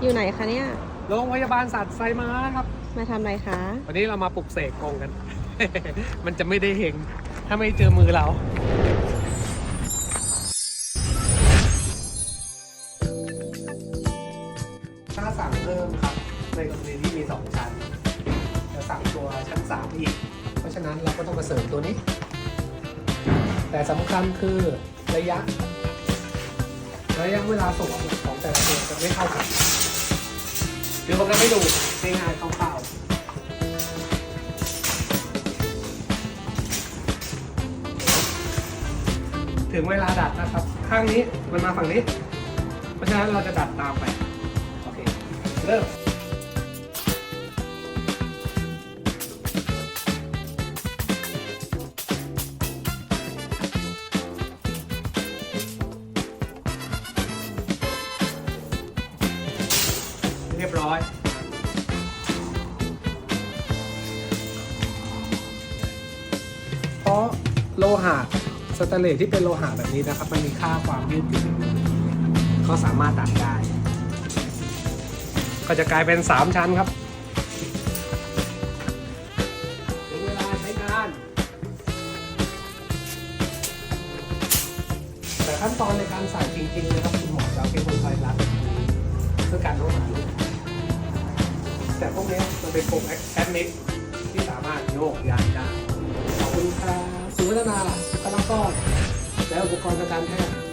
อยู่ไหนคะเนี่ย โรงพยาบาลสัตว์ไซม้าครับ มาทำอะไรคะ วันนี้เรามาปลุกเสกกรงกัน มันจะไม่ได้เฮงถ้าไม่เจอมือเรา ถ้าสั่งเพิ่มครับ ในกรณีที่มี 2 ชั้น จะสั่งตัวชั้น 3 อีก เพราะฉะนั้นเราก็ต้องมาเสริมตัวนี้ แต่สำคัญคือระยะ ระยะเวลาส่งออกของแต่ละตัวจะไม่เท่ากัน เดี๋ยวผมจะให้ดูง่ายๆคร่าวๆถึงเวลาดัดนะครับ ข้างนี้มันมาฝั่งนี้ เพราะฉะนั้นเราจะดัดตามไป โอเค เริ่ม เรียบร้อย เพราะโลหะสแตนเลสที่เป็นโลหะแบบนี้นะครับ มันมีค่าความยืดหยุ่นก็สามารถตัดได้ ก็จะกลายเป็น 3 ชั้นครับถึงเวลาใช้งาน แต่ขั้นตอนในการใส่จริงๆนะครับคุณหมอจะเป็นคนคอยรัด แต่พวกนี้มันเป็นโปรแอดมิกที่สามารถโยกย้ายได้ขอบคุณค่ะศูนย์พัฒนาพลังก้อนและอุปกรณ์ทางการแพทย์